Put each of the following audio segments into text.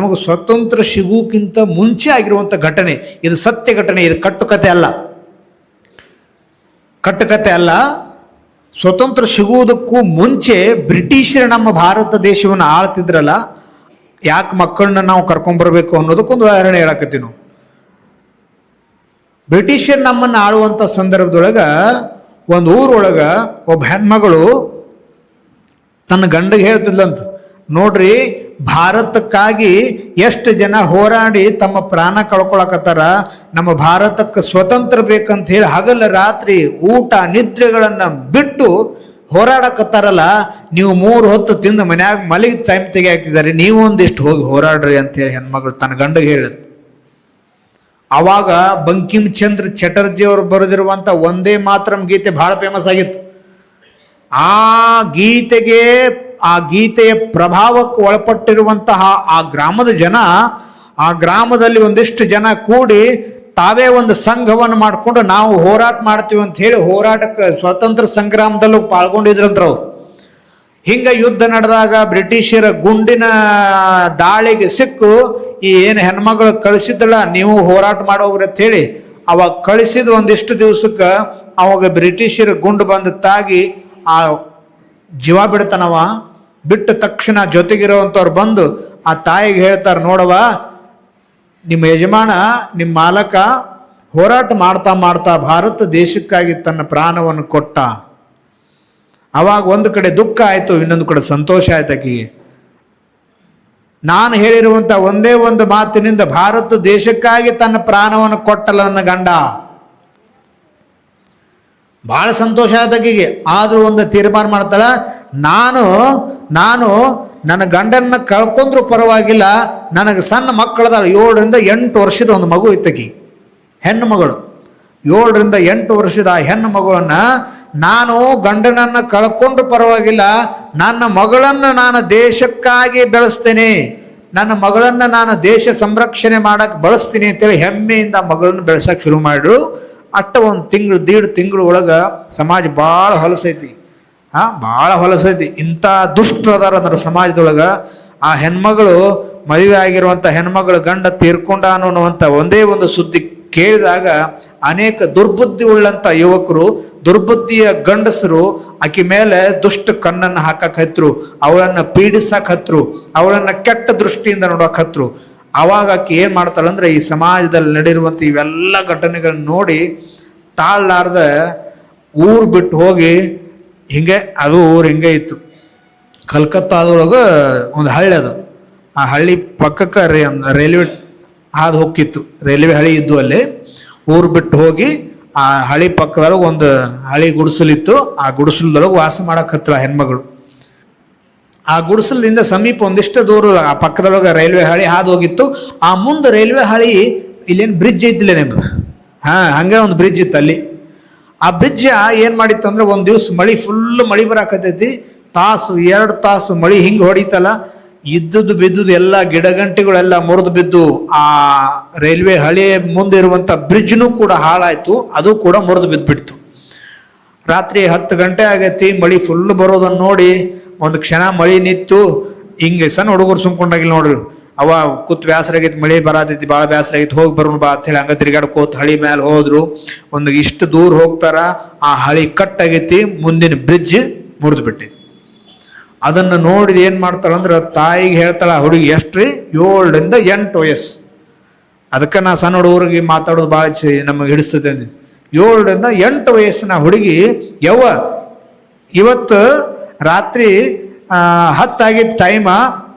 ನಮಗೆ ಸ್ವತಂತ್ರ ಸಿಗೋಕ್ಕಿಂತ ಮುಂಚೆ ಆಗಿರುವಂಥ ಘಟನೆ. ಇದು ಸತ್ಯ ಘಟನೆ, ಇದು ಕಟ್ಟುಕತೆ ಅಲ್ಲ. ಕಟ್ಟುಕತೆ ಅಲ್ಲ. ಸ್ವತಂತ್ರ ಸಿಗುವುದಕ್ಕೂ ಮುಂಚೆ ಬ್ರಿಟಿಷರು ನಮ್ಮ ಭಾರತ ದೇಶವನ್ನು ಆಳ್ತಿದ್ರಲ್ಲ, ಯಾಕೆ ಮಕ್ಕಳನ್ನ ನಾವು ಕರ್ಕೊಂಡ್ಬರ್ಬೇಕು ಅನ್ನೋದಕ್ಕೊಂದು ಉದಾಹರಣೆ ಹೇಳಕತ್ತೀವಿ ನಾವು. ಬ್ರಿಟಿಷರು ನಮ್ಮನ್ನು ಆಳುವಂಥ ಸಂದರ್ಭದೊಳಗೆ, ಒಂದು ಊರೊಳಗೆ ಒಬ್ಬ ಹೆಣ್ಮಗಳು ತನ್ನ ಗಂಡಗೆ ಹೇಳ್ತಿದ್ಲಂತ ನೋಡ್ರಿ, ಭಾರತಕ್ಕಾಗಿ ಎಷ್ಟು ಜನ ಹೋರಾಡಿ ತಮ್ಮ ಪ್ರಾಣ ಕಳ್ಕೊಳಕತ್ತಾರ, ನಮ್ಮ ಭಾರತಕ್ಕೆ ಸ್ವತಂತ್ರ ಬೇಕಂತ ಹೇಳಿ ಹಗಲ ರಾತ್ರಿ ಊಟ ನಿದ್ರೆಗಳನ್ನು ಬಿಟ್ಟು ಹೋರಾಡಕತ್ತಾರಲ್ಲ, ನೀವು ಮೂರು ಹೊತ್ತು ತಿಂದು ಮನ್ಯಾಗ ಮಲಗಿ ಟೈಮ್ ತೆಗಿಯಾಕ್ತಿದ್ದಾರೆ ನೀವು ಒಂದಿಷ್ಟು ಹೋಗಿ ಹೋರಾಡ್ರಿ ಅಂತೇಳಿ ಹೆಣ್ಮಗಳು ತನ್ನ ಗಂಡಗೆ ಹೇಳುತ್ತೆ ಅವಾಗ ಬಂಕಿಂ ಚಂದ್ರ ಚಟರ್ಜಿ ಅವರು ಬರೆದಿರುವಂಥ ಒಂದೇ ಮಾತ್ರಂ ಗೀತೆ ಬಹಳ ಫೇಮಸ್ ಆಗಿತ್ತು. ಆ ಗೀತೆಗೆ ಆ ಗೀತೆಯ ಪ್ರಭಾವಕ್ಕೆ ಒಳಪಟ್ಟಿರುವಂತಹ ಆ ಗ್ರಾಮದ ಜನ, ಆ ಗ್ರಾಮದಲ್ಲಿ ಒಂದಿಷ್ಟು ಜನ ಕೂಡಿ ತಾವೇ ಒಂದು ಸಂಘವನ್ನು ಮಾಡಿಕೊಂಡು ನಾವು ಹೋರಾಟ ಮಾಡ್ತೀವಿ ಅಂತ ಹೇಳಿ ಹೋರಾಟಕ್ಕೆ ಸ್ವಾತಂತ್ರ್ಯ ಸಂಗ್ರಾಮದಲ್ಲೂ ಪಾಲ್ಗೊಂಡಿದ್ರಂತ್ರ ಹಿಂಗೆ ಯುದ್ಧ ನಡೆದಾಗ ಬ್ರಿಟಿಷರ ಗುಂಡಿನ ದಾಳಿಗೆ ಸಿಕ್ಕು, ಈ ಏನು ಹೆಣ್ಮಗಳು ಕಳಿಸಿದ್ದಳ, ನೀವು ಹೋರಾಟ ಅಂತ ಹೇಳಿ ಅವಾಗ ಕಳಿಸಿದ ಒಂದಿಷ್ಟು ದಿವಸಕ್ಕೆ ಅವಾಗ ಬ್ರಿಟಿಷರ ಗುಂಡು ಬಂದು ತಾಗಿ ಆ ಜೀವ ಬಿಡ್ತಾನವ. ಬಿಟ್ಟ ತಕ್ಷಣ ಜೊತೆಗಿರೋವಂಥವ್ರು ಬಂದು ಆ ತಾಯಿಗೆ ಹೇಳ್ತಾರೆ ನೋಡವ ನಿಮ್ಮ ಯಜಮಾನ, ನಿಮ್ಮ ಮಾಲಕ ಹೋರಾಟ ಮಾಡ್ತಾ ಮಾಡ್ತಾ ಭಾರತ ದೇಶಕ್ಕಾಗಿ ತನ್ನ ಪ್ರಾಣವನ್ನು ಕೊಟ್ಟ. ಅವಾಗ ಒಂದು ಕಡೆ ದುಃಖ ಆಯಿತು, ಇನ್ನೊಂದು ಕಡೆ ಸಂತೋಷ ಆಯ್ತು ಆಕೆಗೆ ನಾನು ಹೇಳಿರುವಂಥ ಒಂದೇ ಒಂದು ಮಾತಿನಿಂದ ಭಾರತ ದೇಶಕ್ಕಾಗಿ ತನ್ನ ಪ್ರಾಣವನ್ನು ಕೊಟ್ಟಲ್ಲ ನನ್ನ ಗಂಡ. ಭಾಳ ಸಂತೋಷ ಆಕಿಗೆ. ಆದರೂ ಒಂದು ತೀರ್ಮಾನ ಮಾಡ್ತಾಳ ನಾನು ನಾನು ನನ್ನ ಗಂಡನ್ನ ಕಳ್ಕೊಂಡ್ರು ಪರವಾಗಿಲ್ಲ, ನನಗೆ ಸಣ್ಣ ಮಕ್ಕಳದ ಏಳರಿಂದ ಎಂಟು ವರ್ಷದ ಒಂದು ಮಗು ಇತ್ತಕಿ, ಹೆಣ್ಣು ಮಗಳು. ಏಳರಿಂದ ಎಂಟು ವರ್ಷದ ಆ ಹೆಣ್ಣು ಮಗುವನ್ನ ನಾನು ಗಂಡನನ್ನು ಕಳ್ಕೊಂಡ್ರು ಪರವಾಗಿಲ್ಲ, ನನ್ನ ಮಗಳನ್ನು ನಾನು ದೇಶಕ್ಕಾಗಿ ಬೆಳೆಸ್ತೇನೆ, ನನ್ನ ಮಗಳನ್ನು ನಾನು ದೇಶ ಸಂರಕ್ಷಣೆ ಮಾಡಕ್ಕೆ ಬಳಸ್ತೀನಿ ಅಂತೇಳಿ ಹೆಮ್ಮೆಯಿಂದ ಮಗಳನ್ನು ಬೆಳೆಸೋಕೆ ಶುರು ಮಾಡಿದ್ರು. ಅಟ್ಟ ಒಂದು ತಿಂಗಳು, ದೀಡ್ ತಿಂಗಳು ಒಳಗೆ ಸಮಾಜ ಭಾಳ ಹೊಲಸೈತಿ. ಹಾ, ಭಾಳ ಹೊಲಸೈತಿ ಇಂಥ ದುಷ್ಟರದಾರ ಅಂದ್ರೆ ಸಮಾಜದೊಳಗೆ ಆ ಹೆಣ್ಮಗಳು ಮದುವೆ ಆಗಿರುವಂಥ ಹೆಣ್ಮಗಳು ಗಂಡ ತೀರ್ಕೊಂಡ ಅನ್ನುವಂಥ ಒಂದೇ ಒಂದು ಸುದ್ದಿ ಕೇಳಿದಾಗ ಅನೇಕ ದುರ್ಬುದ್ಧಿ ಉಳ್ಳಂಥ ಯುವಕರು, ದುರ್ಬುದ್ಧಿಯ ಗಂಡಸರು ಆಕೆ ಮೇಲೆ ದುಷ್ಟ ಕಣ್ಣನ್ನು ಹಾಕಕ್ ಹತ್ರು, ಅವಳನ್ನು ಪೀಡಿಸಕ್ ಹತ್ರು, ಅವಳನ್ನು ಕೆಟ್ಟ ದೃಷ್ಟಿಯಿಂದ ನೋಡಕ್ ಹತ್ರು. ಅವಾಗ ಆಕೆ ಏನು ಮಾಡ್ತಾಳಂದ್ರೆ ಈ ಸಮಾಜದಲ್ಲಿ ನಡೆಯುವಂಥ ಇವೆಲ್ಲ ಘಟನೆಗಳನ್ನ ನೋಡಿ ತಾಳ್ಲಾರ್ದ ಊರು ಬಿಟ್ಟು ಹೋಗಿ ಹಿಂಗೆ ಅದು ಊರು ಹಿಂಗೆ ಇತ್ತು. ಕಲ್ಕತ್ತಾದೊಳಗೆ ಒಂದು ಹಳ್ಳಿ ಅದು. ಆ ಹಳ್ಳಿ ಪಕ್ಕಕ್ಕೆ ರೇ ರೈಲ್ವೆ ಹಾದು ಹೋಗಿತ್ತು ರೈಲ್ವೆ ಹಳಿ ಇದ್ದು ಅಲ್ಲಿ. ಊರು ಬಿಟ್ಟು ಹೋಗಿ ಆ ಹಳಿ ಪಕ್ಕದೊಳಗೆ ಒಂದು ಹಳಿ ಗುಡಿಸಲಿತ್ತು. ಆ ಗುಡಿಸಲದೊಳಗೆ ವಾಸ ಮಾಡಕ್ಕೆ ಹೆಣ್ಮಗಳು. ಆ ಗುಡಿಸಲದಿಂದ ಸಮೀಪ ಒಂದಿಷ್ಟು ದೂರ ಆ ಪಕ್ಕದೊಳಗೆ ರೈಲ್ವೆ ಹಳಿ ಹಾದು ಹೋಗಿತ್ತು. ಆ ಮುಂದೆ ರೈಲ್ವೆ ಹಳಿ ಇಲ್ಲೇನು ಬ್ರಿಡ್ಜ್ ಐತಿಲ್ಲ ನಿಮ್ದು? ಹಾಂ, ಹಂಗೆ ಒಂದು ಬ್ರಿಡ್ಜ್ ಇತ್ತು ಅಲ್ಲಿ. ಆ ಬ್ರಿಡ್ಜ ಏನು ಮಾಡಿತ್ತು ಅಂದ್ರೆ ಒಂದು ದಿವ್ಸ ಮಳಿ ಫುಲ್ ಮಳಿ ಬರಾಕತೈತಿ ತಾಸು, ಎರಡು ತಾಸು ಮಳಿ ಹಿಂಗೆ ಹೊಡಿತಲ್ಲ. ಇದ್ದದ್ದು ಬಿದ್ದದ್ದು ಎಲ್ಲ ಗಿಡಗಂಟಿಗಳೆಲ್ಲ ಮುರಿದು ಬಿದ್ದು ಆ ರೈಲ್ವೆ ಹಳೆ ಮುಂದೆ ಇರುವಂಥ ಬ್ರಿಡ್ಜ್ನೂ ಕೂಡ ಹಾಳಾಯಿತು. ಅದು ಕೂಡ ಮುರಿದು ಬಿದ್ದುಬಿಡ್ತು ರಾತ್ರಿ ಹತ್ತು ಗಂಟೆ ಆಗೈತಿ, ಮಳಿ ಫುಲ್ ಬರೋದನ್ನ ನೋಡಿ, ಒಂದು ಕ್ಷಣ ಮಳಿ ನಿಂತು, ಹಿಂಗೆ ಸಣ್ಣ ಹುಡುಗರು ಸುಮ್ಕೊಂಡಾಗಿಲ್ಲ ನೋಡ್ರಿ. ಅವ ಕೂತ್ ಬ್ಯಾಸರಾಗಿತ್ತು ಮಳೆ ಬರಾತೈತಿ ಭಾಳ ವ್ಯಾಸರ ಆಗೈತಿ ಹೋಗಿ ಬರೋಣ ಬಾ ಅಂತೇಳಿ ಹಂಗ ತಿರ್ಗಾಡ್ಕೋತ ಹಳಿ ಮೇಲೆ ಹೋದ್ರು. ಒಂದು ಇಷ್ಟು ದೂರ ಹೋಗ್ತಾರ, ಆ ಹಳಿ ಕಟ್ ಆಗೈತಿ ಮುಂದಿನ ಬ್ರಿಡ್ಜ್ ಮುರಿದು ಬಿಟ್ಟೈತಿ ಅದನ್ನು ನೋಡಿದ ಏನು ಮಾಡ್ತಾಳಂದ್ರೆ ತಾಯಿಗೆ ಹೇಳ್ತಾಳ ಹುಡುಗಿ ಎಷ್ಟ್ರಿ? ಏಳರಿಂದ ಎಂಟು ವಯಸ್ಸು ಅದಕ್ಕೆ ನಾ ಸಣ್ಣ ಹುಡುಗರಿಗೆ ಮಾತಾಡೋದು ಭಾಳ ನಮಗೆ ಹಿಡಿಸ್ತದೆ ಏಳರಿಂದ ಎಂಟು ವಯಸ್ಸಿನ ಹುಡುಗಿ, ಯವ್ವ, ಇವತ್ತು ರಾತ್ರಿ ಹತ್ತಾಗಿದ್ದ ಟೈಮ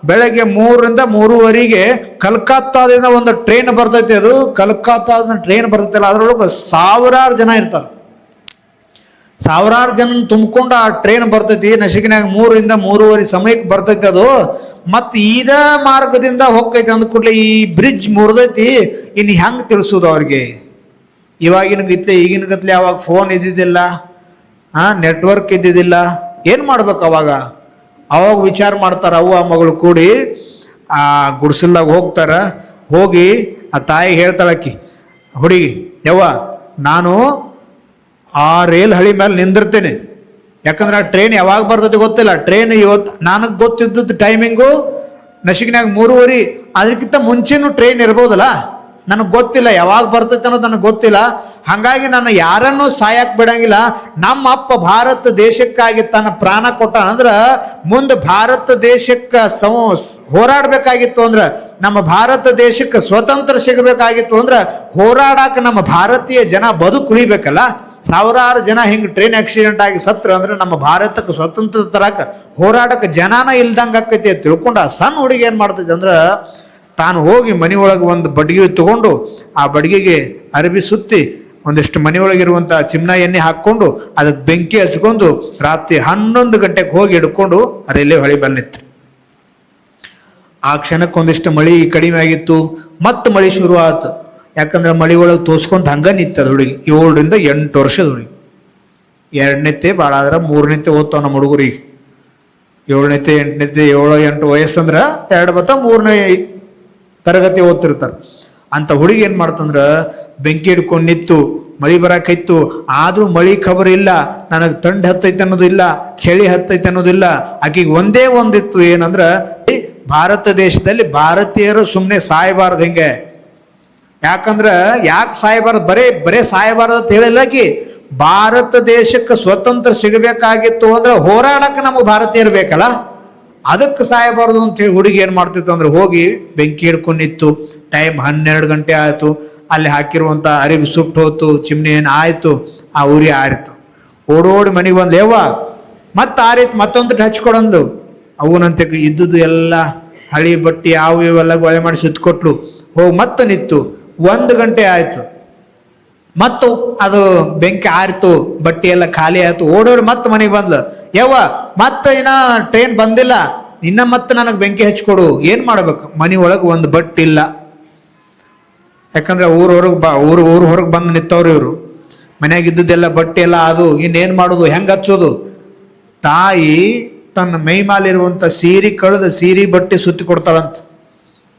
ಬೆಳಗ್ಗೆ ಮೂರರಿಂದ ಮೂರುವರೆಗೆ ಕಲ್ಕತ್ತಾದಿಂದ ಒಂದು ಟ್ರೈನ್ ಬರ್ತೈತೆ ಅದು. ಕಲ್ಕತ್ತಾದ ಟ್ರೈನ್ ಬರ್ತೈತಲ್ಲ, ಅದರೊಳಗೆ ಸಾವಿರಾರು ಜನ ಇರ್ತಾರೆ. ಸಾವಿರಾರು ಜನ ತುಂಬಿಕೊಂಡು ಆ ಟ್ರೈನ್ ಬರ್ತೈತಿ ನಶಿಕಿನಾಗ ಮೂರರಿಂದ ಮೂರುವರೆ ಸಮಯಕ್ಕೆ ಬರ್ತೈತಿ ಅದು. ಮತ್ತು ಇದ ಮಾರ್ಗದಿಂದ ಹೋಗ್ತೈತಿ ಅಂದ ಕೂಡಲೇ ಈ ಬ್ರಿಡ್ಜ್ ಮುರಿದೈತಿ. ಇನ್ನು ಹೆಂಗೆ ತಿಳಿಸೋದು ಅವ್ರಿಗೆ? ಇವಾಗಿನ ಗತ್ಲೆ, ಈಗಿನ ಗತ್ಲೆ ಅವಾಗ ಫೋನ್ ಇದ್ದಿದ್ದಿಲ್ಲ ಹಾಂ ನೆಟ್ವರ್ಕ್ ಇದ್ದಿದ್ದಿಲ್ಲ, ಏನು ಮಾಡ್ಬೇಕು ಅವಾಗ? ಅವಾಗ ವಿಚಾರ ಮಾಡ್ತಾರೆ ಅವ್ವ, ಮಗಳು ಕೂಡಿ, ಆ ಗುಡಿಸಲ್ದಾಗ ಹೋಗ್ತಾರ. ಹೋಗಿ ಆ ತಾಯಿಗೆ ಹೇಳ್ತಾಳಕ್ಕಿ ಹುಡುಗಿ, ಯವ್ವ, ನಾನು ಆ ರೈಲ್ ಹಳಿ ಮೇಲೆ ನಿಂದಿರ್ತೇನೆ. ಯಾಕಂದ್ರೆ ಆ ಟ್ರೈನ್ ಯಾವಾಗ ಬರ್ತೈತೆ ಗೊತ್ತಿಲ್ಲ. ಟ್ರೈನ್ ಇವತ್ತು ನನಗೆ ಗೊತ್ತಿದ್ದದ್ದು ಟೈಮಿಂಗು ನಶಿಕ್ನಾಗ ಮೂರುವರೆ. ಅದಕ್ಕಿಂತ ಮುಂಚೆನೂ ಟ್ರೈನ್ ಇರ್ಬೋದಲ್ಲ? ನನಗೆ ಗೊತ್ತಿಲ್ಲ, ಯಾವಾಗ ಬರ್ತೈತೆ ಅನ್ನೋದು ನನಗೆ ಗೊತ್ತಿಲ್ಲ. ಹಾಗಾಗಿ ನಾನು ಯಾರನ್ನೂ ಸಾಯಕ್ ಬಿಡಂಗಿಲ್ಲ. ನಮ್ಮ ಅಪ್ಪ ಭಾರತ ದೇಶಕ್ಕಾಗಿ ತನ್ನ ಪ್ರಾಣ ಕೊಟ್ಟ ಅಂದ್ರೆ ಮುಂದೆ ಭಾರತ ದೇಶಕ್ಕೆ ಸಂ, ಹೋರಾಡಬೇಕಾಗಿತ್ತು ಅಂದ್ರೆ, ನಮ್ಮ ಭಾರತ ದೇಶಕ್ಕೆ ಸ್ವತಂತ್ರ ಸಿಗಬೇಕಾಗಿತ್ತು ಅಂದ್ರೆ ಹೋರಾಡಕ್ಕೆ ನಮ್ಮ ಭಾರತೀಯ ಜನ ಬದುಕುಳಿಬೇಕಲ್ಲ ಸಾವಿರಾರು ಜನ ಹಿಂಗೆ ಟ್ರೈನ್ ಆಕ್ಸಿಡೆಂಟ್ ಆಗಿ ಸತ್ರ ಅಂದ್ರೆ ನಮ್ಮ ಭಾರತಕ್ಕೆ ಸ್ವತಂತ್ರ ತರಕ ಹೋರಾಡಕ್ಕೆ ಜನನ ಇಲ್ದಂಗೆ ಆಕೈತಿ ತಿಳ್ಕೊಂಡ ಸಣ್ಣ ಹುಡುಗಿ ಏನು ಮಾಡ್ತೈತೆ ಅಂದ್ರೆ ತಾನು ಹೋಗಿ ಮನೆಯೊಳಗೆ ಒಂದು ಬಡ್ಗೆ ತಗೊಂಡು ಆ ಬಡ್ಗೆಗೆ ಅರಬಿ ಸುತ್ತಿ ಒಂದಿಷ್ಟು ಮನೆಯೊಳಗಿರುವಂಥ ಚಿಮ್ನ ಎಣ್ಣೆ ಹಾಕ್ಕೊಂಡು ಅದಕ್ಕೆ ಬೆಂಕಿ ಹಚ್ಕೊಂಡು ರಾತ್ರಿ ಹನ್ನೊಂದು ಗಂಟೆಗೆ ಹೋಗಿ ಹಿಡ್ಕೊಂಡು ರೈಲ್ವೆ ಹೊಳಿ ಬಂದಿತ್ತು ಆ ಕ್ಷಣಕ್ಕೆ ಒಂದಿಷ್ಟು ಮಳಿ ಕಡಿಮೆ ಆಗಿತ್ತು, ಮತ್ತೆ ಮಳಿ ಶುರು ಆಯ್ತು ಯಾಕಂದ್ರೆ ಮಳಿ ಒಳಗೆ ತೋಸ್ಕೊಂಡು ಹಂಗ ನಿತ್ತದ ಹುಡುಗಿ, ಏಳರಿಂದ ಎಂಟು ವರ್ಷದ ಹುಡುಗಿ. ಎರಡನೇತೆ ಭಾಳ ಆದ್ರೆ ಮೂರನೇತೆ ಓದ್ತಾವ ನಮ್ಮ ಹುಡುಗರಿಗೆ ಏಳನೇತೆ ಎಂಟನೇತೆ ಏಳು ಎಂಟು ವಯಸ್ಸಂದ್ರೆ ಎರಡು ಬತ್ತ ಮೂರನೇ ತರಗತಿ ಓದ್ತಿರ್ತಾರೆ. ಅಂತ ಹುಡುಗಿ ಏನು ಮಾಡ್ತಂದ್ರೆ ಬೆಂಕಿ ಹಿಡ್ಕೊಂಡು ನಿತ್ತು ಮಳಿ ಬರಾಕೈತು ಆದರೂ ಮಳಿ ಖಬರ್ ಇಲ್ಲ, ನನಗೆ ತಂಡ ಹತ್ತೈತೆ ಅನ್ನೋದಿಲ್ಲ ಚಳಿ ಹತ್ತೈತೆ ಅನ್ನೋದಿಲ್ಲ ಆಕೆಗೆ ಒಂದೇ ಒಂದಿತ್ತು ಏನಂದ್ರೆ ಭಾರತ ದೇಶದಲ್ಲಿ ಭಾರತೀಯರು ಸುಮ್ಮನೆ ಸಾಯಬಾರದು ಹೆಂಗೆ? ಯಾಕಂದ್ರೆ ಯಾಕೆ ಸಾಯಬಾರ್ದು? ಬರೇ ಬರೇ ಸಾಯಬಾರದು ಅಂತ ಹೇಳಿಲ್ಲ ಆಕಿ. ಭಾರತ ದೇಶಕ್ಕೆ ಸ್ವತಂತ್ರ ಸಿಗಬೇಕಾಗಿತ್ತು ಅಂದ್ರೆ ಹೋರಾಡಕ್ಕೆ ನಮಗೆ ಭಾರತೀಯರು ಬೇಕಲ್ಲ? ಅದಕ್ಕೆ ಸಾಯಬಾರದು ಅಂತ ಹೇಳಿ ಹುಡುಗಿ ಏನು ಮಾಡ್ತಿತ್ತು ಅಂದ್ರೆ ಹೋಗಿ ಬೆಂಕಿ ಹಿಡ್ಕೊಂಡಿತ್ತು. ಟೈಮ್ ಹನ್ನೆರಡು ಗಂಟೆ ಆಯಿತು. ಅಲ್ಲಿ ಹಾಕಿರುವಂಥ ಅರಿವಿ ಸುಟ್ಟು ಹೋತು ಚಿಮ್ನಿ ಏನು ಆಯಿತು, ಆ ಉರಿ ಆರಿತು. ಓಡೋಡಿ ಮನೆಗೆ ಬಂದು, ಯವ್ವ, ಮತ್ತೆ ಆರಿತು ಮತ್ತೊಂದು ಹಚ್ಕೊಡಂದು ಅವನಂತೆ ಇದ್ದದ್ದು ಎಲ್ಲ ಹಳಿ ಬಟ್ಟಿ ಅವು ಇವೆಲ್ಲ ಗೊಳೆ ಮಾಡಿ ಸುತ್ತಕೊಟ್ಲು ಹೋಗಿ ಮತ್ತೆ ನಿತ್ತು ಒಂದು ಗಂಟೆ ಆಯಿತು. ಮತ್ತು ಅದು ಬೆಂಕಿ ಆರಿತು, ಬಟ್ಟೆ ಎಲ್ಲ ಖಾಲಿ ಆಯಿತು. ಓಡೋಡಿ ಮತ್ತೆ ಮನೆಗೆ ಬಂದ್ಲು. ಯವ್ವ, ಮತ್ತೆ ಇನ್ನ ಟ್ರೈನ್ ಬಂದಿಲ್ಲ. ನಿನ್ನ ಮತ್ತೆ ನನಗೆ ಬೆಂಕಿ ಹಚ್ಕೊಡು ಏನು ಮಾಡ್ಬೇಕು? ಮನೆ ಒಳಗೆ ಒಂದು ಬಟ್ ಇಲ್ಲ. ಯಾಕಂದ್ರೆ ಊರು ಹೊರಗೆ ಬಾ, ಊರು ಊರು ಹೊರಗೆ ಬಂದು ನಿಂತವ್ರು ಇವರು. ಮನೆಯಾಗ ಇದ್ದದ್ದೆಲ್ಲ ಬಟ್ಟೆ ಎಲ್ಲ ಅದು. ಇನ್ನೇನು ಮಾಡೋದು? ಹೆಂಗೆ ಹಚ್ಚೋದು? ತಾಯಿ ತನ್ನ ಮೈ ಮಾಲಿರುವಂಥ ಸೀರೆ ಕಳೆದ ಸೀರೆ ಬಟ್ಟೆ ಸುತ್ತಿ ಕೊಡ್ತಾಳಂತ.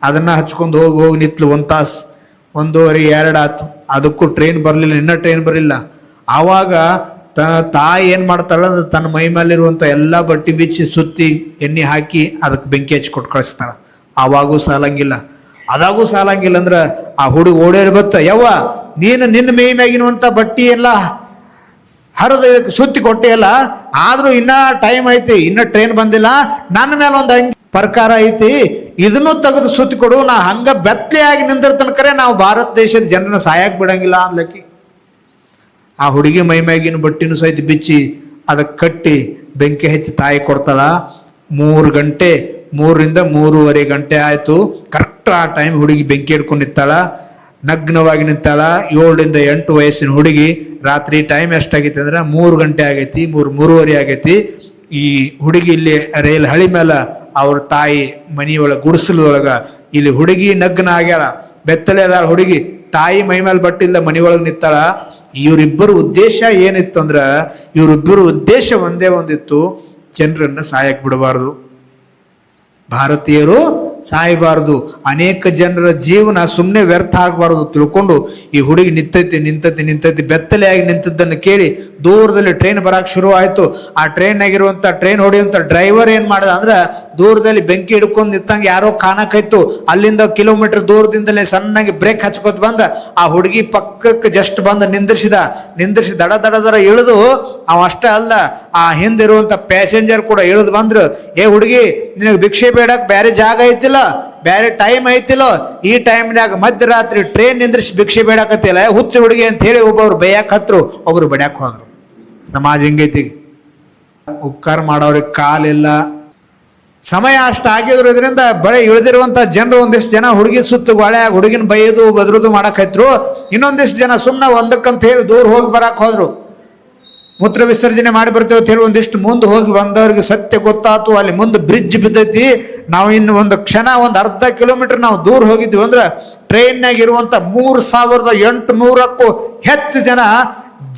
ಅದನ್ನ ಹಚ್ಕೊಂಡು ಹೋಗಿ ಹೋಗಿ ನಿತ್ಲು ಒಂದು ತಾಸು. ಒಂದೂವರೆ ಎರಡು ಆತು. ಅದಕ್ಕೂ ಟ್ರೈನ್ ಬರಲಿಲ್ಲ ಇನ್ನೂ ಟ್ರೈನ್ ಬರಲಿಲ್ಲ. ಆವಾಗ ತ, ತಾಯಿ ಏನು ಮಾಡ್ತಾಳೆ ಅಂದ್ರೆ ತನ್ನ ಮೈ ಮೇಲಿರುವಂಥ ಎಲ್ಲ ಬಟ್ಟೆ ಬಿಚ್ಚಿ ಸುತ್ತಿ ಎಣ್ಣೆ ಹಾಕಿ ಅದಕ್ಕೆ ಬೆಂಕಿ ಹಚ್ಚಿ ಕೊಟ್ಟು ಕಳಿಸ್ತಾಳೆ. ಆವಾಗೂ ಸಾಲಂಗಿಲ್ಲ. ಅದಾಗೂ ಸಾಲಂಗಿಲ್ಲ ಅಂದ್ರೆ ಆ ಹುಡುಗ ಓಡೇರಿ ಬತ್ತ ಯವ್ವ, ನೀನು ನಿನ್ನ ಮೈ ಮ್ಯಾಗಿರುವಂಥ ಬಟ್ಟೆ ಎಲ್ಲ ಹರಿದು ಸುತ್ತಿ ಕೊಟ್ಟಿಯಲ್ಲ ಆದರೂ ಇನ್ನೂ ಟೈಮ್ ಐತಿ, ಇನ್ನೂ ಟ್ರೈನ್ ಬಂದಿಲ್ಲ, ನನ್ನ ಮೇಲೆ ಒಂದು ಹಂಗೆ ಪ್ರಕಾರ ಐತಿ, ಇದನ್ನು ತೆಗೆದು ಸುತ್ತಿ ಕೊಡು, ನಾ ಹಂಗ ಬೆತ್ತಲೆಯಾಗಿ ನಿಂದಿರ್ತನಕರೆ ನಾವು ಭಾರತ ದೇಶದ ಜನರನ್ನ ಸಾಯಕ್ಕೆ ಬಿಡಂಗಿಲ್ಲ ಅಂದ್ಲಕ್ಕಿ. ಆ ಹುಡುಗಿ ಮೈಮ್ಯಾಗಿನ ಬಟ್ಟಿನೂ ಸಹಿತ ಬಿಚ್ಚಿ ಅದಕ್ಕೆ ಕಟ್ಟಿ ಬೆಂಕಿ ಹಚ್ಚಿ ತಾಯಿ ಕೊಡ್ತಾಳ. ಮೂರು ಗಂಟೆ, ಮೂರರಿಂದ ಮೂರುವರೆ ಗಂಟೆ ಆಯಿತು. ಕರೆಕ್ಟ್ ಆ ಟೈಮ್ ಹುಡುಗಿ ಬೆಂಕಿ ಹಿಡ್ಕೊಂಡು ನಿಂತಾಳ. ನಗ್ನವಾಗಿ ನಿಂತಾಳ. ಏಳರಿಂದ ಎಂಟು ವಯಸ್ಸಿನ ಹುಡುಗಿ ರಾತ್ರಿ ಟೈಮ್ ಎಷ್ಟಾಗೈತಿ ಅಂದ್ರೆ ಮೂರು ಗಂಟೆ ಆಗೈತಿ, ಮೂರು, ಮೂರುವರೆ ಆಗೈತಿ. ಈ ಹುಡುಗಿ ಇಲ್ಲಿ ರೈಲ್ ಹಳಿ ಮೇಲೆ ಅವ್ರ ತಾಯಿ ಮನಿಯೊಳಗೆ ಗುಡಿಸಲೊಳಗ ಇಲ್ಲಿ ಹುಡುಗಿ ನಗ್ನ ಆಗ್ಯಾಳ. ಬೆತ್ತಲೆ ಅದಾಳ ಹುಡುಗಿ. ತಾಯಿ ಮೈ ಮೇಲೆ ಬಟ್ಟಿಲ್ಲ ಮನೆಯೊಳಗೆ ನಿಂತಾಳ. ಇವರಿಬ್ಬರು ಉದ್ದೇಶ ಏನಿತ್ತು ಅಂದ್ರೆ ಇವರಿಬ್ಬರು ಉದ್ದೇಶ ಒಂದೇ ಒಂದಿತ್ತು ಜನರನ್ನ ಸಾಯಕ್ ಬಿಡಬಾರ್ದು. ಭಾರತೀಯರು ಸಾಯಬಾರದು. ಅನೇಕ ಜನರ ಜೀವನ ಸುಮ್ಮನೆ ವ್ಯರ್ಥ ಆಗಬಾರದು. ತಿಳ್ಕೊಂಡು ಈ ಹುಡುಗಿ ನಿಂತೈತಿ ನಿಂತೈತಿ ನಿಂತೈತಿ, ಬೆತ್ತಲೆಯಾಗಿ ನಿಂತದ್ದನ್ನು ಕೇಳಿ ದೂರದಲ್ಲಿ ಟ್ರೈನ್ ಬರಕ್ಕೆ ಶುರು ಆಯಿತು. ಆ ಟ್ರೈನ್ನಾಗಿರುವಂಥ ಟ್ರೈನ್ ಹೊಡೆಯುವಂಥ ಡ್ರೈವರ್ ಏನು ಮಾಡ್ದ ಅಂದ್ರೆ ದೂರದಲ್ಲಿ ಬೆಂಕಿ ಹಿಡ್ಕೊಂಡು ನಿಂತಂಗೆ ಯಾರೋ ಕಾಣಕ್ಕಾಯ್ತು ಅಲ್ಲಿಂದ ಕಿಲೋಮೀಟರ್ ದೂರದಿಂದಲೇ ಸಣ್ಣಗೆ ಬ್ರೇಕ್ ಹಚ್ಕೋತ ಬಂದ. ಆ ಹುಡುಗಿ ಪಕ್ಕಕ್ಕೆ ಜಸ್ಟ್ ಬಂದು ನಿಂದ್ರಿಸಿದ. ನಿಂದ್ರಿಸಿ ದಡ ದಡ ದಡ ಇಳಿದು, ಅವ ಅಷ್ಟೇ ಅಲ್ಲ ಆ ಹಿಂದಿರುವಂಥ ಪ್ಯಾಸೆಂಜರ್ ಕೂಡ ಇಳಿದು ಬಂದ್ರು, ಏ ಹುಡುಗಿ, ನಿನಗೆ ಭಿಕ್ಷೆ ಬೇಡಕ್ಕೆ ಬೇರೆ ಜಾಗ ಐತಿಲ್ಲ ಬೇರೆ ಟೈಮ್ ಐತಿಲ್ಲ, ಈ ಟೈಮ್ನಾಗ ಮಧ್ಯರಾತ್ರಿ ಟ್ರೈನ್ ನಿಂದ್ರಿಸಿ ಭಿಕ್ಷೆ ಬೇಡಕತ್ತಿಲ್ಲ ಹುಚ್ಚ ಹುಡುಗಿ ಅಂತ ಹೇಳಿ ಒಬ್ಬೊಬ್ರು ಬೈಯಕ್ಕೆ ಹತ್ರು, ಒಬ್ರು ಬಡ್ಯಾಕ್ ಹೋದ್ರು. ಸಮಾಜ ಹಿಂಗೈತಿ? ಉಪಕಾರ ಮಾಡೋರಿಗೆ ಕಾಲಿಲ್ಲ. ಸಮಯ ಅಷ್ಟು ಆಗಿದ್ರು ಇದರಿಂದ ಬಳೆ ಇಳಿದಿರುವಂತ ಜನರು ಒಂದಿಷ್ಟು ಜನ ಹುಡುಗಿ ಸುತ್ತು ಗೋಳೆ ಹುಡುಗಿನ ಬೈಯೋದು ಬದ್ರದು ಮಾಡಕೈತ್ರು ಇನ್ನೊಂದಿಷ್ಟು ಜನ ಸುಮ್ಮನೆ ಒಂದಕ್ಕಂತ ಹೇಳಿ ದೂರ ಹೋಗಿ ಬರಕ್ಕೆ ಹೋದ್ರು. ಮೂತ್ರ ವಿಸರ್ಜನೆ ಮಾಡಿ ಬರ್ತೇವೆ ಅಂತ ಹೇಳಿ ಒಂದಿಷ್ಟು ಮುಂದೆ ಹೋಗಿ ಬಂದವ್ರಿಗೆ ಸತ್ಯ ಗೊತ್ತಾತು. ಅಲ್ಲಿ ಮುಂದೆ ಬ್ರಿಡ್ಜ್ ಬಿದ್ದೈತಿ. ನಾವು ಇನ್ನು ಒಂದು ಕ್ಷಣ, ಒಂದು ಅರ್ಧ ಕಿಲೋಮೀಟರ್ ನಾವು ದೂರ ಹೋಗಿದ್ವಿ ಅಂದ್ರೆ ಟ್ರೈನ್ನಾಗ ಇರುವಂತ ಮೂರು ಸಾವಿರದ ಎಂಟು ನೂರಕ್ಕೂ ಹೆಚ್ಚು ಜನ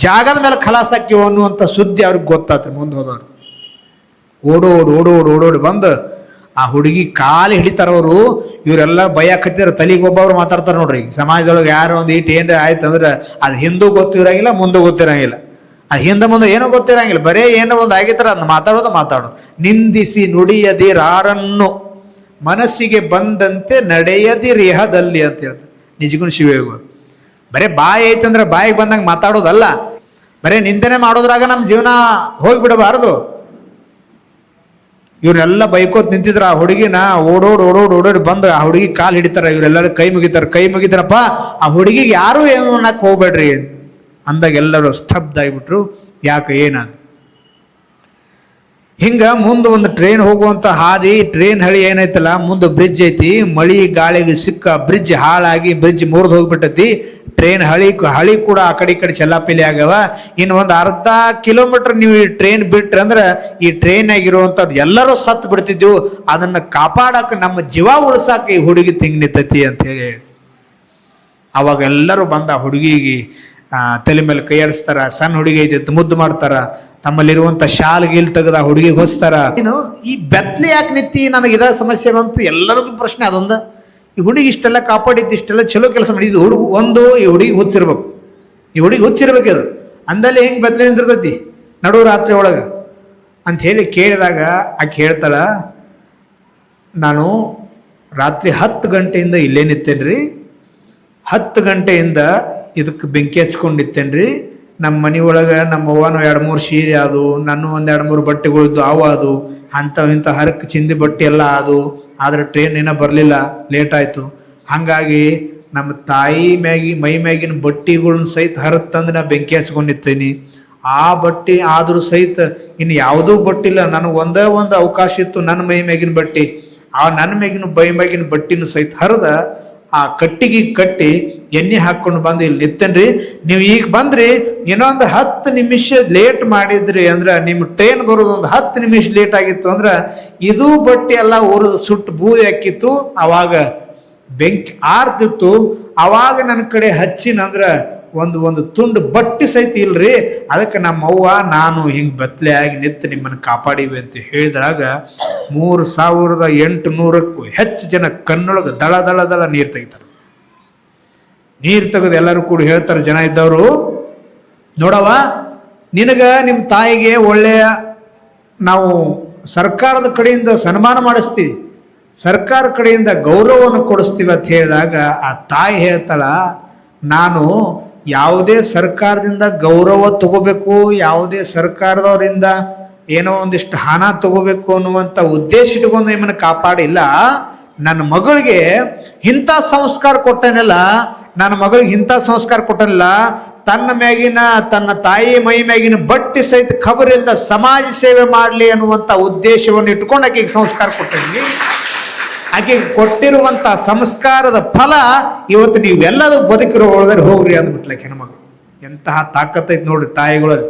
ಜಾಗದ ಮೇಲೆ ಖಲಾಸ್ ಹಾಕಿವು ಅನ್ನುವಂಥ ಸುದ್ದಿ ಅವ್ರಿಗೆ ಗೊತ್ತಾತ್ರಿ ಮುಂದೆ ಹೋದವ್ರು. ಓಡೋಡು ಓಡೋಡು ಓಡೋಡಿ ಬಂದು ಆ ಹುಡುಗಿ ಕಾಲು ಹಿಡಿತಾರವರು ಇವರೆಲ್ಲ ಭಯಕತ್ತಿರ ತಲೆಗೆ ಒಬ್ಬೊಬ್ರು ಮಾತಾಡ್ತಾರೆ ನೋಡ್ರಿ. ಸಮಾಜದೊಳಗೆ ಯಾರೋ ಒಂದು ಈಟ್ ಏನ್ರ ಆಯ್ತು ಅಂದ್ರೆ ಅದು ಹಿಂದೂ ಗೊತ್ತಿರಂಗಿಲ್ಲ, ಮುಂದೆ ಗೊತ್ತಿರಂಗಿಲ್ಲ. ಅದು ಹಿಂದೆ ಮುಂದೆ ಏನೋ ಗೊತ್ತಿರಂಗಿಲ್ಲ. ಬರೇ ಏನೋ ಒಂದು ಆಗಿತ್ತರ ಅದನ್ನ ಮಾತಾಡೋದು ಮಾತಾಡು ನಿಂದಿಸಿ ನುಡಿಯದಿರಾರನ್ನು ಮನಸ್ಸಿಗೆ ಬಂದಂತೆ ನಡೆಯದಿರಿಹದಲ್ಲಿ ಅಂತ ಹೇಳ್ತಾರೆ. ನಿಜಗುನ್ ಶಿವಯೋಗ ಬರೇ ಬಾಯಿ ಐತಂದ್ರೆ ಬಾಯಿಗೆ ಬಂದಂಗೆ ಮಾತಾಡೋದಲ್ಲ. ಬರೇ ನಿಂದನೆ ಮಾಡೋದ್ರಾಗ ನಮ್ಮ ಜೀವನ ಹೋಗ್ಬಿಡಬಾರದು. ಇವರೆಲ್ಲ ಬೈಕೋತ್ ನಿಂತಿದ್ರ, ಆ ಹುಡುಗಿನ ಓಡೋಡ್ ಓಡೋಡ್ ಓಡೋಡ್ ಬಂದು ಆ ಹುಡುಗಿ ಕಾಲು ಹಿಡಿತಾರ, ಇವರೆಲ್ಲರೂ ಕೈ ಮುಗಿತಾರೆ, ಕೈ ಮುಗಿತಾರಪ್ಪ, ಆ ಹುಡುಗಿಗೆ ಯಾರು ಏನು ಅನ್ನಕ್ಕೆ ಹೋಗ್ಬೇಡ್ರಿ ಅಂದಾಗ ಎಲ್ಲರೂ ಸ್ತಬ್ಧ ಆಗಿಬಿಟ್ರು. ಯಾಕೆ ಏನಾದ ಹಿಂಗ ಮುಂದೆ ಒಂದು ಟ್ರೈನ್ ಹೋಗುವಂತ ಹಾದಿ ಟ್ರೈನ್ ಹಳಿ ಏನೈತಲ್ಲ ಮುಂದೆ ಬ್ರಿಡ್ಜ್ ಐತಿ. ಮಳಿ ಗಾಳಿಗೆ ಸಿಕ್ಕ ಬ್ರಿಡ್ಜ್ ಹಾಳಾಗಿ ಬ್ರಿಡ್ಜ್ ಮುರಿದು ಹೋಗ್ಬಿಟ್ಟೈತಿ. ಟ್ರೈನ್ ಹಳಿ ಹಳಿ ಕೂಡ ಆ ಕಡೆ ಈ ಕಡೆ ಚೆಲ್ಲಾಪಿಲಿ ಆಗ್ಯಾವ. ಇನ್ನು ಒಂದು ಅರ್ಧ ಕಿಲೋಮೀಟರ್ ನೀವು ಈ ಟ್ರೈನ್ ಬಿಟ್ರಿ ಅಂದ್ರೆ ಈ ಟ್ರೈನ್ ಆಗಿರುವಂಥದ್ದು ಎಲ್ಲರೂ ಸತ್ತು ಬಿಡ್ತಿದ್ವು. ಅದನ್ನ ಕಾಪಾಡಕ್ಕೆ ನಮ್ಮ ಜೀವ ಉಳ್ಸಾಕ ಈ ಹುಡುಗಿ ತಿಂಗ್ ನಿಂತೈತಿ ಅಂತ ಹೇಳಿ. ಅವಾಗ ಎಲ್ಲರೂ ಬಂದ ಹುಡುಗಿಗೆ ತಲೆ ಮೇಲೆ ಕೈ ಆಡಿಸ್ತಾರ ಸಣ್ಣ ಹುಡುಗಿ ಐತಿ ಮುದ್ದು ಮಾಡ್ತಾರ, ತಮ್ಮಲ್ಲಿರುವಂತ ಶಾಲ್ ಗೀಲ್ ತೆಗೆದ ಆ ಹುಡುಗಿಗೆ ಹೊಸ್ತಾರ. ಏನು ಈ ಬೆತ್ತಲೆ ಯಾಕೆ ನಿತ್ತಿ ನನಗೆ ಇದ ಸಮಸ್ಯೆ ಬಂತು? ಎಲ್ಲರಿಗೂ ಪ್ರಶ್ನೆ ಅದೊಂದು. ಈ ಹುಡುಗಿ ಇಷ್ಟೆಲ್ಲ ಕಾಪಾಡಿದ್ದು, ಇಷ್ಟೆಲ್ಲ ಚಲೋ ಕೆಲಸ ಮಾಡಿದ್ದು ಹುಡುಗ ಒಂದು, ಈ ಹುಡುಗಿ ಹುಚ್ಚಿರ್ಬೇಕು. ಈ ಹುಡುಗಿ ಹುಚ್ಚಿರ್ಬೇಕು ಅದು. ಅಂದಲ್ಲಿ ಹೆಂಗ್ ಬೆತ್ತಲೆ ನಿಂತಿರ್ತೈತಿ ನಡು ರಾತ್ರಿ ಒಳಗ. ಅಂತ ಹೇಳಿ ಕೇಳಿದಾಗ ಆಕೆ ಹೇಳ್ತಾಳ, ನಾನು ರಾತ್ರಿ ಹತ್ತು ಗಂಟೆಯಿಂದ ಇಲ್ಲೇ ನಿತ್ತೇನ್ರಿ. ಹತ್ತು ಗಂಟೆಯಿಂದ ಇದಕ್ಕೆ ಬೆಂಕಿ ಹಚ್ಕೊಂಡಿತ್ತೇನ್ರಿ? ನಮ್ಮ ಮನೆ ಒಳಗೆ ನಮ್ಮ ಅವ್ವನು ಎರಡು ಮೂರು ಸೀರೆ ಅದು ನನ್ನ ಒಂದು ಎರಡು ಮೂರು ಬಟ್ಟೆಗಳಿದ್ದು ಅವ ಅದು ಅಂಥವು ಇಂಥ ಹರಕ್ ಚಿಂದಿ ಬಟ್ಟೆ ಎಲ್ಲ ಅದು ಆದರೆ ಟ್ರೈನ್ ಏನೋ ಬರಲಿಲ್ಲ ಲೇಟ್ ಆಯಿತು. ಹಾಗಾಗಿ ನಮ್ಮ ತಾಯಿ ಮ್ಯಾಗಿ, ಮೈ ಮ್ಯಾಗಿನ ಬಟ್ಟೆಗಳನ್ನ ಸಹಿತ ಹರತ್ತಂದ್ರೆ ತಂದು ನಾ ಬೆಂಕಿ ಹಚ್ಕೊಂಡಿರ್ತೀನಿ ಆ ಬಟ್ಟೆ ಆದರೂ ಸಹಿತ ಇನ್ನು ಯಾವುದೂ ಬಟ್ಟಿಲ್ಲ ನನಗೆ ಒಂದೇ ಒಂದು ಅವಕಾಶ ಇತ್ತು ನನ್ನ ಮೈ ಮ್ಯಾಗಿನ ಬಟ್ಟೆ. ಆ ನನ್ನ ಮ್ಯಾಗಿನ ಮೈ ಮ್ಯಾಗಿನ ಬಟ್ಟಿನ ಸಹಿತ ಹರಿದ ಆ ಕಟ್ಟಿಗೆ ಕಟ್ಟಿ ಎಣ್ಣೆ ಹಾಕೊಂಡು ಬಂದು ಇಲ್ಲಿ ನಿತ್ತನ್ರಿ ನೀವು ಈಗ ಬಂದ್ರಿ, ಇನ್ನೊಂದು ಹತ್ತು ನಿಮಿಷ ಲೇಟ್ ಮಾಡಿದ್ರಿ ಅಂದ್ರೆ ನಿಮ್ಮ ಟ್ರೈನ್ ಬರೋದು ಒಂದು ಹತ್ತು ನಿಮಿಷ ಲೇಟ್ ಆಗಿತ್ತು ಅಂದ್ರೆ ಇದು ಬಟ್ಟೆ ಎಲ್ಲ ಉರಿದು ಸುಟ್ಟು ಬೂದಿ ಹಾಕಿತ್ತು. ಅವಾಗ ಬೆಂಕಿ ಆರ್ತಿತ್ತು ಅವಾಗ ನನ್ನ ಕಡೆ ಹಚ್ಚಿನಂದ್ರ ಒಂದು ಒಂದು ತುಂಡು ಬಟ್ಟಿ ಸಹಿತ ಇಲ್ರಿ. ಅದಕ್ಕೆ ನಮ್ಮ ಅವ್ವ, ನಾನು ಹಿಂಗೆ ಬತ್ಲೆ ಆಗಿ ನಿಂತು ನಿಮ್ಮನ್ನು ಕಾಪಾಡಿವಿ ಅಂತ ಹೇಳಿದಾಗ ಮೂರು ಸಾವಿರದ ಎಂಟು ನೂರಕ್ಕೂ ಹೆಚ್ಚು ಜನ ಕಣ್ಣೊಳಗೆ ದಳ ದಳ ದಳ ನೀರು ತೆಗಿತಾರೆ. ನೀರು ತೆಗೆದು ಎಲ್ಲರೂ ಕೂಡ ಹೇಳ್ತಾರೆ, ಜನ ಇದ್ದವರು ನೋಡವ ನಿನಗ ನಿಮ್ಮ ತಾಯಿಗೆ ಒಳ್ಳೆಯ ನಾವು ಸರ್ಕಾರದ ಕಡೆಯಿಂದ ಸನ್ಮಾನ ಮಾಡಿಸ್ತೀವಿ ಸರ್ಕಾರ ಕಡೆಯಿಂದ ಗೌರವವನ್ನು ಕೊಡಿಸ್ತೀವಿ ಅಂತ ಹೇಳಿದಾಗ ಆ ತಾಯಿ ಹೇಳ್ತಾಳ, ನಾನು ಯಾವುದೇ ಸರ್ಕಾರದಿಂದ ಗೌರವ ತಗೋಬೇಕು, ಯಾವುದೇ ಸರ್ಕಾರದವರಿಂದ ಏನೋ ಒಂದಿಷ್ಟು ಹಣ ತಗೋಬೇಕು ಅನ್ನುವಂಥ ಉದ್ದೇಶ ಇಟ್ಕೊಂಡು ನಿಮ್ಮನ್ನು ಕಾಪಾಡಿಲ್ಲ, ನನ್ನ ಮಗಳಿಗೆ ಇಂಥ ಸಂಸ್ಕಾರ ಕೊಟ್ಟನಲ್ಲ, ನನ್ನ ಮಗಳಿಗೆ ಇಂಥ ಸಂಸ್ಕಾರ ಕೊಟ್ಟನಲ್ಲ, ತನ್ನ ಮ್ಯಾಗಿನ, ತನ್ನ ತಾಯಿ ಮೈ ಮ್ಯಾಗಿನ ಬಟ್ಟೆ ಸಹಿತ ಖಬರ್ ಸಮಾಜ ಸೇವೆ ಮಾಡಲಿ ಅನ್ನುವಂಥ ಉದ್ದೇಶವನ್ನು ಇಟ್ಕೊಂಡು ಆಕೆಗೆ ಸಂಸ್ಕಾರ ಕೊಟ್ಟಿದ್ವಿ ಆಕೆ ಕೊಟ್ಟಿರುವಂತ ಸಂಸ್ಕಾರದ ಫಲ ಇವತ್ತು ನೀವೆಲ್ಲದೂ ಬದುಕಿರೋ ಹೋಗ್ರಿ ಅಂದ್ಬಿಟ್ಲಕ್ಕೆ ಹೆಣ್ಮಗಳು ಎಂತಹ ತಾಕತ್ತೈತೆ ನೋಡ್ರಿ ತಾಯಿಗಳಲ್ಲಿ